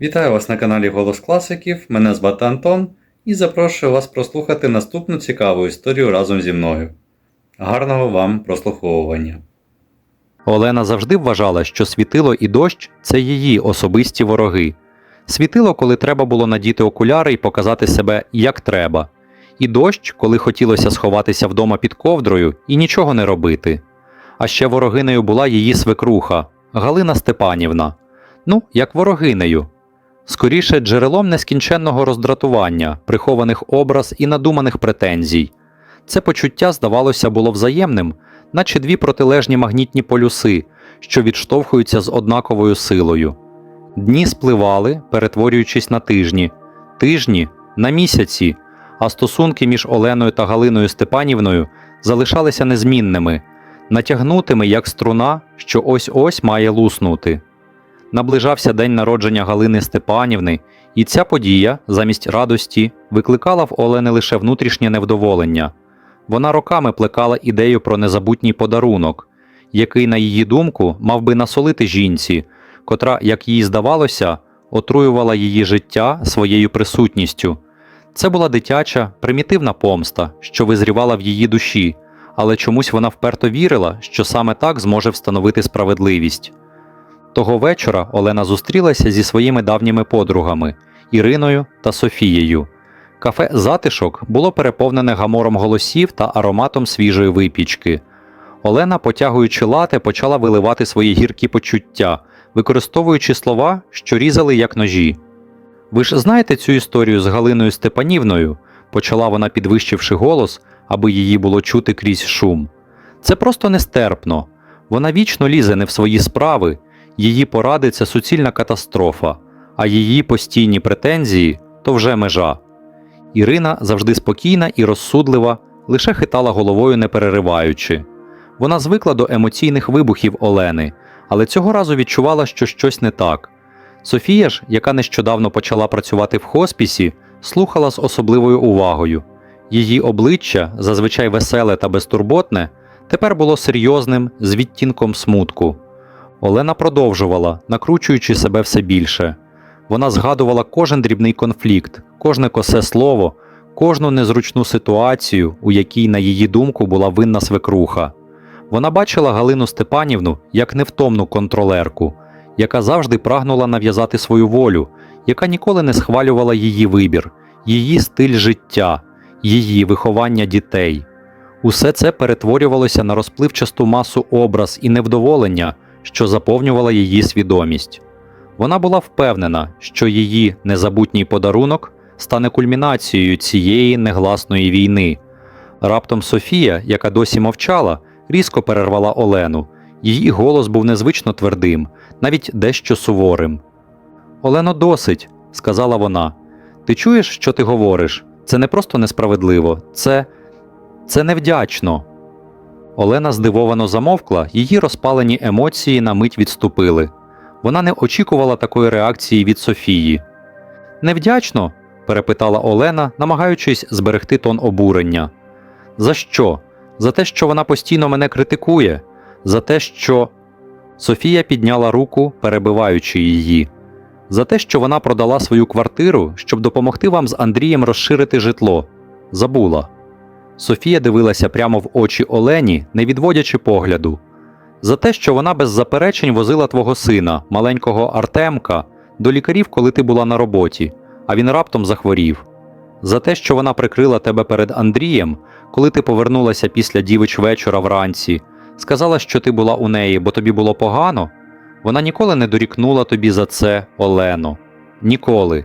Вітаю вас на каналі Голос Класиків. Мене звати Антон і запрошую вас прослухати наступну цікаву історію разом зі мною. Гарного вам прослуховування. Олена завжди вважала, що світило і дощ це її особисті вороги. Світило, коли треба було надіти окуляри і показати себе як треба. І дощ, коли хотілося сховатися вдома під ковдрою і нічого не робити. А ще ворогинею була її свекруха Галина Степанівна. Ну, як ворогинею. Скоріше джерелом нескінченного роздратування, прихованих образ і надуманих претензій. Це почуття, здавалося, було взаємним, наче дві протилежні магнітні полюси, що відштовхуються з однаковою силою. Дні спливали, перетворюючись на тижні, тижні на місяці, а стосунки між Оленою та Галиною Степанівною залишалися незмінними, натягнутими як струна, що ось ось має луснути. Наближався день народження Галини Степанівни, і ця подія, замість радості, викликала в Олени лише внутрішнє невдоволення. Вона роками плекала ідею про незабутній подарунок, який, на її думку, мав би насолити жінці, котра, як їй здавалося, отруювала її життя своєю присутністю. Це була дитяча, примітивна помста, що визрівала в її душі, але чомусь вона вперто вірила, що саме так зможе встановити справедливість. Того вечора Олена зустрілася зі своїми давніми подругами Іриною та Софією. Кафе Затишок було переповнене гамором голосів та ароматом свіжої випічки. Олена, потягуючи лате, почала виливати свої гіркі почуття, використовуючи слова, що різали як ножі. Ви ж знаєте цю історію з Галиною Степанівною, почала вона, підвищивши голос, аби її було чути крізь шум. Це просто нестерпно. Вона вічно лізе не в свої справи, її поради це суцільна катастрофа, а її постійні претензії то вже межа. Ірина завжди спокійна і розсудлива, лише хитала головою не перериваючи. Вона звикла до емоційних вибухів Олени, але цього разу відчувала, що щось не так. Софія ж, яка нещодавно почала працювати в хоспісі, слухала з особливою увагою. Її обличчя, зазвичай веселе та безтурботне, тепер було серйозним з відтінком смутку. Олена продовжувала, накручуючи себе все більше. Вона згадувала кожен дрібний конфлікт, кожне косе слово, кожну незручну ситуацію, у якій, на її думку, була винна свекруха. Вона бачила Галину Степанівну як невтомну контролерку, яка завжди прагнула нав'язати свою волю, яка ніколи не схвалювала її вибір, її стиль життя, її виховання дітей. Усе це перетворювалося на розпливчасту масу образ і невдоволення, що заповнювала її свідомість. Вона була впевнена, що її незабутній подарунок стане кульмінацією цієї негласної війни. Раптом Софія, яка досі мовчала, різко перервала Олену. Її голос був незвично твердим, навіть дещо суворим. Олено, досить, сказала вона. Ти чуєш, що ти говориш? Це не просто несправедливо, це. це невдячно. Олена здивовано замовкла, її розпалені емоції на мить відступили. Вона не очікувала такої реакції від Софії. Невдячно? перепитала Олена, намагаючись зберегти тон обурення. За що? За те, що вона постійно мене критикує, за те, що. Софія підняла руку, перебиваючи її. За те, що вона продала свою квартиру, щоб допомогти вам з Андрієм розширити житло. Забула. Софія дивилася прямо в очі Олені, не відводячи погляду. За те, що вона без заперечень возила твого сина, маленького Артемка, до лікарів, коли ти була на роботі, а він раптом захворів. За те, що вона прикрила тебе перед Андрієм, коли ти повернулася після дівич вечора вранці, сказала, що ти була у неї, бо тобі було погано. Вона ніколи не дорікнула тобі за це, Олено. Ніколи.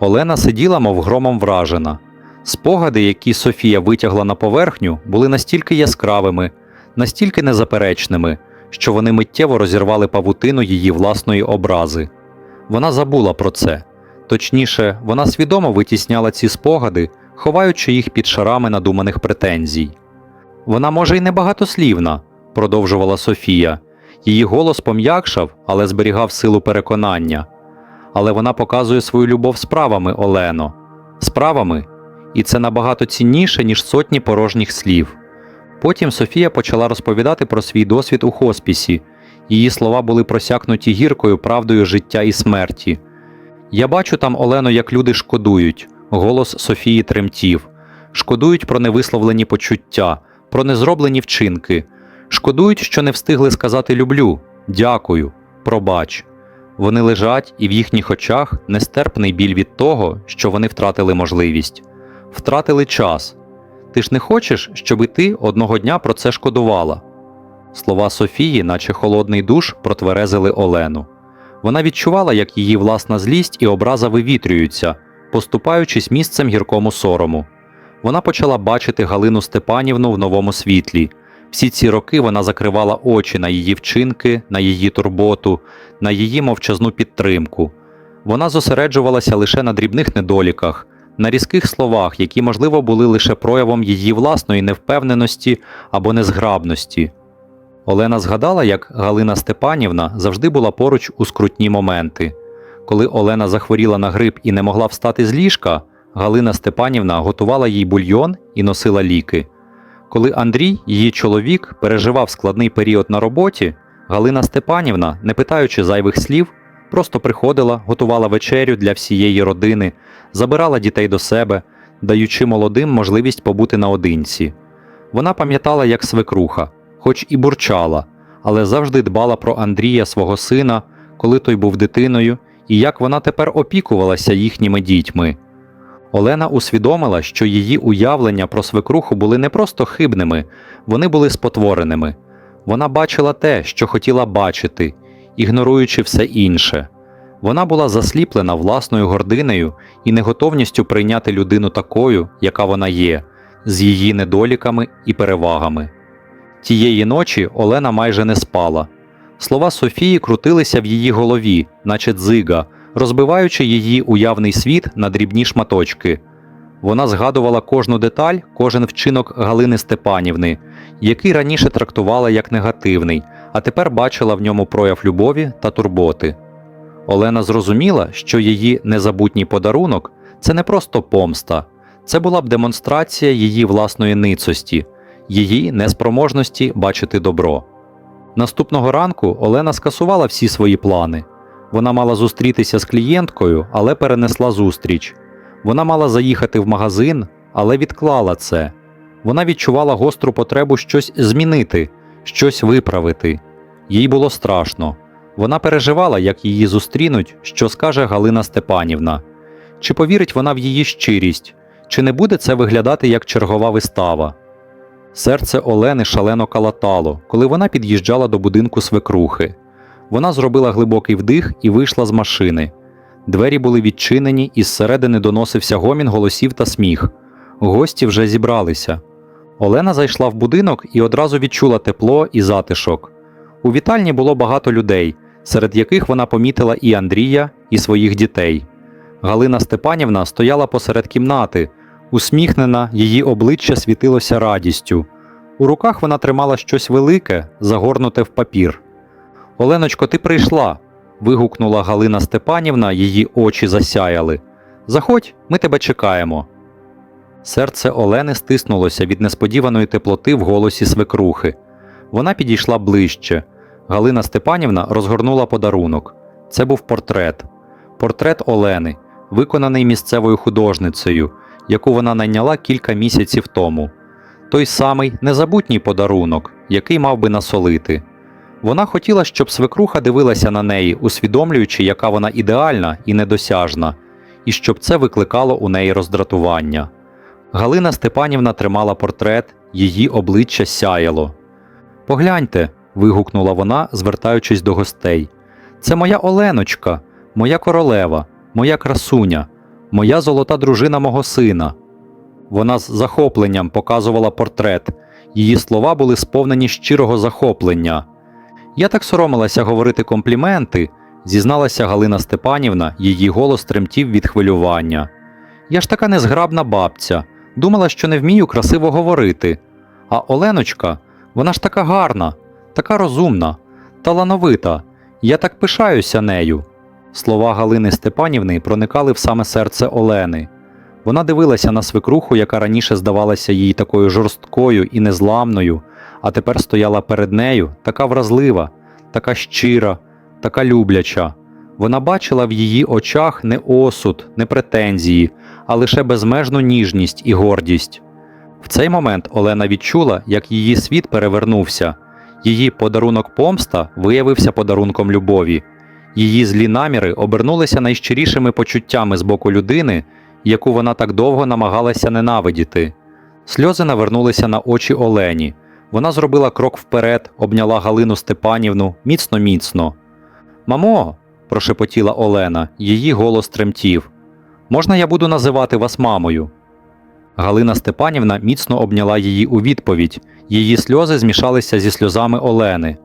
Олена сиділа, мов громом вражена. Спогади, які Софія витягла на поверхню, були настільки яскравими, настільки незаперечними, що вони миттєво розірвали павутину її власної образи. Вона забула про це. Точніше, вона свідомо витісняла ці спогади, ховаючи їх під шарами надуманих претензій. Вона, може, й небагатослівна, продовжувала Софія. Її голос пом'якшав, але зберігав силу переконання. Але вона показує свою любов справами, Олено, справами, і це набагато цінніше, ніж сотні порожніх слів. Потім Софія почала розповідати про свій досвід у хоспісі. Її слова були просякнуті гіркою правдою життя і смерті. Я бачу там Олено, як люди шкодують. Голос Софії тремтів. Шкодують про невисловлені почуття, про незроблені вчинки. Шкодують, що не встигли сказати люблю, дякую, пробач. Вони лежать, і в їхніх очах нестерпний біль від того, що вони втратили можливість, втратили час. Ти ж не хочеш, щоб і ти одного дня про це шкодувала. Слова Софії, наче холодний душ, протверезили Олену. Вона відчувала, як її власна злість і образа вивітрюються, поступаючись місцем гіркому сорому. Вона почала бачити Галину Степанівну в новому світлі. Всі ці роки вона закривала очі на її вчинки, на її турботу, на її мовчазну підтримку. Вона зосереджувалася лише на дрібних недоліках, на різких словах, які, можливо, були лише проявом її власної невпевненості або незграбності. Олена згадала, як Галина Степанівна завжди була поруч у скрутні моменти. Коли Олена захворіла на грип і не могла встати з ліжка, Галина Степанівна готувала їй бульйон і носила ліки. Коли Андрій, її чоловік, переживав складний період на роботі, Галина Степанівна, не питаючи зайвих слів, просто приходила, готувала вечерю для всієї родини, забирала дітей до себе, даючи молодим можливість побути наодинці. Вона пам'ятала, як свекруха, хоч і бурчала, але завжди дбала про Андрія, свого сина, коли той був дитиною, і як вона тепер опікувалася їхніми дітьми. Олена усвідомила, що її уявлення про свекруху були не просто хибними, вони були спотвореними. Вона бачила те, що хотіла бачити, ігноруючи все інше. Вона була засліплена власною гординею і неготовністю прийняти людину такою, яка вона є, з її недоліками і перевагами. Тієї ночі Олена майже не спала. Слова Софії крутилися в її голові, наче дзига, розбиваючи її уявний світ на дрібні шматочки. Вона згадувала кожну деталь, кожен вчинок Галини Степанівни, який раніше трактувала як негативний, а тепер бачила в ньому прояв любові та турботи. Олена зрозуміла, що її незабутній подарунок це не просто помста, це була б демонстрація її власної ницості, її неспроможності бачити добро. Наступного ранку Олена скасувала всі свої плани. Вона мала зустрітися з клієнткою, але перенесла зустріч. Вона мала заїхати в магазин, але відклала це. Вона відчувала гостру потребу щось змінити, щось виправити. Їй було страшно. Вона переживала, як її зустрінуть, що скаже Галина Степанівна. Чи повірить вона в її щирість, чи не буде це виглядати як чергова вистава? Серце Олени шалено калатало, коли вона під'їжджала до будинку свекрухи. Вона зробила глибокий вдих і вийшла з машини. Двері були відчинені, і зсередини доносився гомін голосів та сміх. Гості вже зібралися. Олена зайшла в будинок і одразу відчула тепло і затишок. У вітальні було багато людей, серед яких вона помітила і Андрія, і своїх дітей. Галина Степанівна стояла посеред кімнати, усміхнена, її обличчя світилося радістю. У руках вона тримала щось велике, загорнуте в папір. Оленочко, ти прийшла. вигукнула Галина Степанівна, її очі засяяли. Заходь, ми тебе чекаємо. Серце Олени стиснулося від несподіваної теплоти в голосі свекрухи. Вона підійшла ближче. Галина Степанівна розгорнула подарунок. Це був портрет. Портрет Олени, виконаний місцевою художницею, яку вона найняла кілька місяців тому. Той самий незабутній подарунок, який мав би насолити. Вона хотіла, щоб свекруха дивилася на неї, усвідомлюючи, яка вона ідеальна і недосяжна, і щоб це викликало у неї роздратування. Галина Степанівна тримала портрет, її обличчя сяяло. Погляньте. Вигукнула вона, звертаючись до гостей. Це моя Оленочка, моя королева, моя красуня, моя золота дружина мого сина. Вона з захопленням показувала портрет. Її слова були сповнені щирого захоплення. Я так соромилася говорити компліменти, зізналася Галина Степанівна, її голос тремтів від хвилювання. Я ж така незграбна бабця, думала, що не вмію красиво говорити. А Оленочка, вона ж така гарна, така розумна, талановита. Я так пишаюся нею. Слова Галини Степанівни проникали в саме серце Олени. Вона дивилася на свекруху, яка раніше здавалася їй такою жорсткою і незламною, а тепер стояла перед нею, така вразлива, така щира, така любляча. Вона бачила в її очах не осуд, не претензії, а лише безмежну ніжність і гордість. В цей момент Олена відчула, як її світ перевернувся. Її подарунок помста виявився подарунком любові. Її злі наміри обернулися найщирішими почуттями з боку людини, яку вона так довго намагалася ненавидіти. Сльози навернулися на очі Олені. Вона зробила крок вперед, обняла Галину Степанівну міцно міцно. Мамо, прошепотіла Олена, її голос тремтів. Можна я буду називати вас мамою? Галина Степанівна міцно обняла її у відповідь. Її сльози змішалися зі сльозами Олени.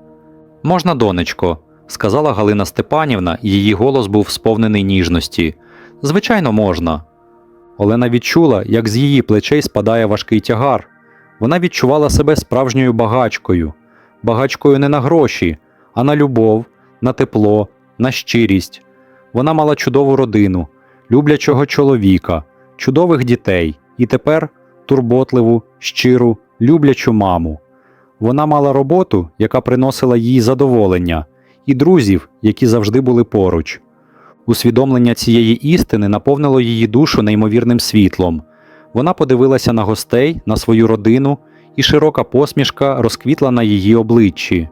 Можна, донечко, сказала Галина Степанівна, її голос був сповнений ніжності. Звичайно, можна. Олена відчула, як з її плечей спадає важкий тягар. Вона відчувала себе справжньою багачкою, багачкою не на гроші, а на любов, на тепло, на щирість. Вона мала чудову родину, люблячого чоловіка, чудових дітей і тепер турботливу, щиру, люблячу маму. Вона мала роботу, яка приносила їй задоволення, і друзів, які завжди були поруч. Усвідомлення цієї істини наповнило її душу неймовірним світлом. Вона подивилася на гостей, на свою родину, і широка посмішка розквітла на її обличчі.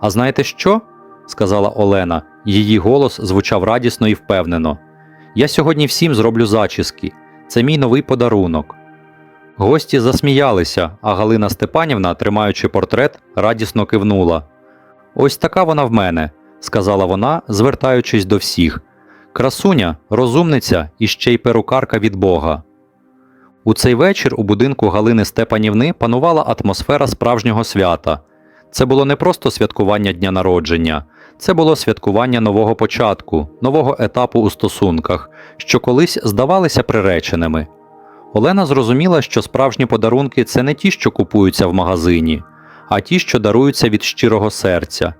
А знаєте що? сказала Олена. Її голос звучав радісно і впевнено. Я сьогодні всім зроблю зачіски. Це мій новий подарунок. Гості засміялися, а Галина Степанівна, тримаючи портрет, радісно кивнула. Ось така вона в мене, сказала вона, звертаючись до всіх. Красуня, розумниця і ще й перукарка від Бога. У цей вечір у будинку Галини Степанівни панувала атмосфера справжнього свята. Це було не просто святкування дня народження, це було святкування нового початку, нового етапу у стосунках, що колись здавалися приреченими. Олена зрозуміла, що справжні подарунки це не ті, що купуються в магазині, а ті, що даруються від щирого серця,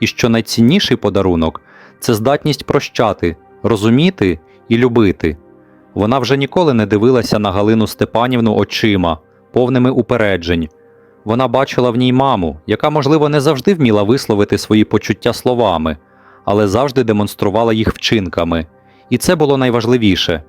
і що найцінніший подарунок це здатність прощати, розуміти і любити. Вона вже ніколи не дивилася на Галину Степанівну очима, повними упереджень. Вона бачила в ній маму, яка, можливо, не завжди вміла висловити свої почуття словами, але завжди демонструвала їх вчинками. І це було найважливіше.